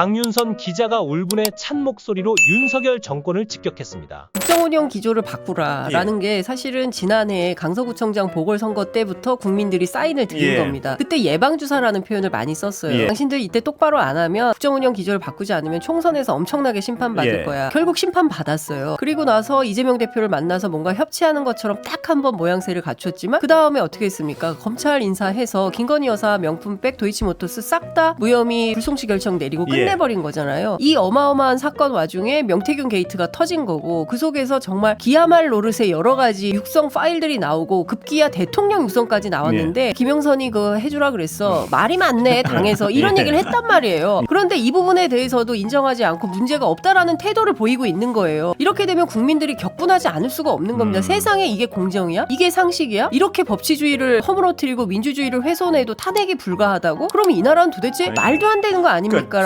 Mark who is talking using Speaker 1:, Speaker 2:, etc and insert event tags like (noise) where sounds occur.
Speaker 1: 강윤선 기자가 울분의 찬 목소리로 윤석열 정권을 직격했습니다.
Speaker 2: 국정운영 기조를 바꾸라라는 게 사실은 지난해 강서구청장 보궐선거 때부터 국민들이 사인을 드린
Speaker 3: 예.
Speaker 2: 겁니다. 그때 예방주사라는 표현을 많이 썼어요.
Speaker 3: 예.
Speaker 2: 당신들 이때 똑바로 안 하면 국정운영 기조를 바꾸지 않으면 총선에서 엄청나게 심판받을
Speaker 3: 예.
Speaker 2: 거야. 결국 심판받았어요. 그리고 나서 이재명 대표를 만나서 뭔가 협치하는 것처럼 딱 한 번 모양새를 갖췄지만 그 다음에 어떻게 했습니까? 검찰 인사해서 김건희 여사 명품백 도이치모터스 싹 다 무혐의 불송치 결정 내리고
Speaker 3: 예.
Speaker 2: 끝내버린 거잖아요. 이 어마어마한 사건 와중에 명태균 게이트가 터진 거고 그 속에서 정말 기야말 노릇의 여러 가지 육성 파일들이 나오고 급기야 대통령 육성까지 나왔는데 김영선이 그 해주라 그랬어 말이 많네 (laughs) 당에서 이런
Speaker 3: 예.
Speaker 2: 얘기를 했단 말이에요. 그런데 이 부분에 대해서도 인정하지 않고 문제가 없다라는 태도를 보이고 있는 거예요. 이렇게 되면 국민들이 격분하지 않을 수가 없는 겁니다.
Speaker 3: 음.
Speaker 2: 세상에 이게 공정이야? 이게 상식이야? 이렇게 법치주의를 허물어뜨리고 민주주의를 훼손해도 탄핵이 불가하다고? 그럼 이 나라는 도대체
Speaker 3: 아니,
Speaker 2: 말도 안 되는 거 아닙니까?